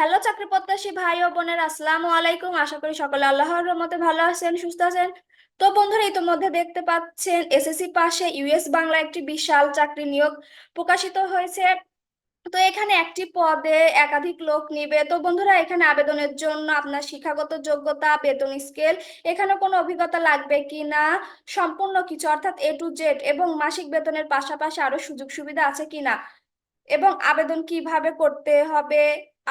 Hello চাকরি প্রত্যাশী ভাই ও বোনের, আসসালামু আলাইকুম। আশা করি সকলে আল্লাহর রহমতে ভালো আছেন, সুস্থ আছেন। তো বন্ধুরা, ইতিমধ্যে দেখতে পাচ্ছেন, এসএসসি পাশে ইউএস বাংলা একটি বিশাল চাকরি নিয়োগ প্রকাশিত হয়েছে। তো এখানে একটি পদে একাধিক লোক নিবে। তো বন্ধুরা, এখানে আবেদনের জন্য আপনার শিক্ষাগত যোগ্যতা, বেতন স্কেল, এখানে কোনো অভিজ্ঞতা লাগবে কি না সম্পূর্ণ কিছু, অর্থাৎ এ টু জেড এবং মাসিক বেতনের পাশাপাশি আরও সুযোগ সুবিধা আছে কিনা এবং আবেদন কীভাবে করতে হবে,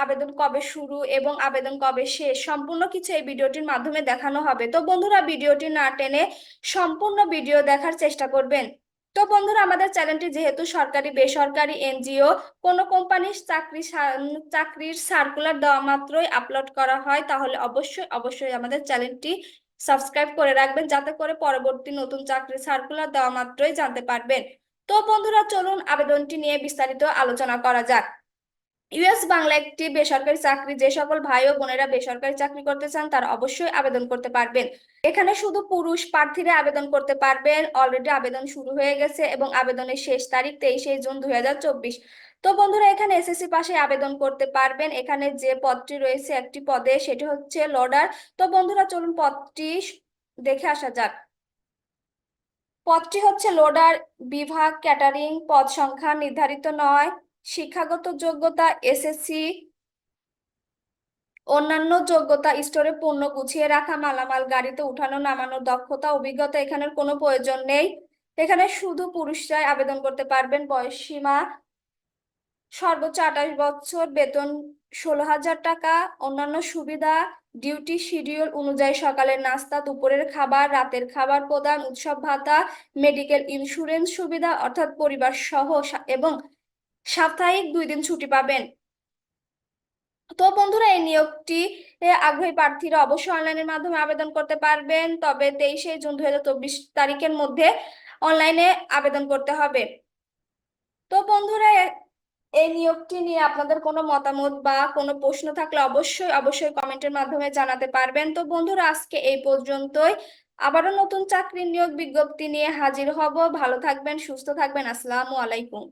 আবেদন কবে শুরু এবং আবেদন কবে শেষ, সম্পূর্ণ কিছু এই ভিডিওটির মাধ্যমে দেখানো হবে। তো বন্ধুরা, ভিডিওটি না টেনে সম্পূর্ণ ভিডিও দেখার চেষ্টা করবেন। তো বন্ধুরা, আমাদের চ্যানেলটি যেহেতু সরকারি, বেসরকারি, এনজিও, কোনো কোম্পানির চাকরি চাকরির সার্কুলার দেওয়া মাত্রই আপলোড করা হয়, তাহলে অবশ্যই অবশ্যই আমাদের চ্যানেলটি সাবস্ক্রাইব করে রাখবেন, যাতে করে পরবর্তী নতুন চাকরির সার্কুলার দেওয়া মাত্রই জানতে পারবেন। তো বন্ধুরা, চলুন আবেদনটি নিয়ে বিস্তারিত আলোচনা করা যাক। ইউএস বাংলা একটি বেসরকারি চাকরি, যে সকল ভাই ও বোনেরা বেসরকারি চাকরি করতে চান তারা অবশ্যই আবেদন করতে পারবেন। এখানে শুধু পুরুষ প্রার্থীরা আবেদন করতে পারবেন। অলরেডি আবেদন শুরু হয়ে গেছে এবং আবেদনের শেষ তারিখ তেইশে জুন দুই হাজার চব্বিশ। তো বন্ধুরা, এখানে এসএসসি পাশে আবেদন করতে পারবেন। এখানে যে পদটি রয়েছে একটি পদে, সেটি হচ্ছে লোডার তো বন্ধুরা, চলুন পদটি দেখে আসা যাক। পদটি হচ্ছে লোডার বিভাগ ক্যাটারিং, পদ সংখ্যা নির্ধারিত নয়, শিক্ষাগত যোগ্যতা এসএসসি অন্যান্য যোগ্যতা স্টোরে পণ্য গুছিয়ে রাখা, মালামাল, গাড়িতে উঠানো, নামানোর দক্ষতা, অভিজ্ঞতা এখানের কোনো প্রয়োজন নেই। এখানে শুধু পুরুষরাই আবেদন করতে পারবেন, বয়স সীমা সর্বোচ্চ আঠাশ বছর বেতন ষোলো হাজার টাকা, অন্যান্য সুবিধা ডিউটি শিডিউল অনুযায়ী সকালের নাস্তা, দুপুরের খাবার, রাতের খাবার প্রদান, উৎসব ভাতা মেডিকেল ইন্স্যুরেন্স সুবিধা, অর্থাৎ পরিবার সহ এবং সাপ্তাহিক দুই দিন ছুটি পাবেন। তো বন্ধুরা, এই নিয়োগটি আগ্রহী প্রার্থীরা অবশ্যই অনলাইনের মাধ্যমে আবেদন করতে পারবেন। তবে তেইশে জুন দুই হাজার চব্বিশ তারিখের মধ্যে অনলাইনে আবেদন করতে হবে। তো বন্ধুরা এই নিয়োগটি নিয়ে আপনাদের কোনো মতামত বা কোনো প্রশ্ন থাকলে অবশ্যই অবশ্যই কমেন্টের মাধ্যমে জানাতে পারবেন। তো বন্ধুরা, আজকে এই পর্যন্তই। আবারও নতুন চাকরি নিয়োগ বিজ্ঞপ্তি নিয়ে হাজির হব। ভালো থাকবেন, সুস্থ থাকবেন। আসসালামু আলাইকুম।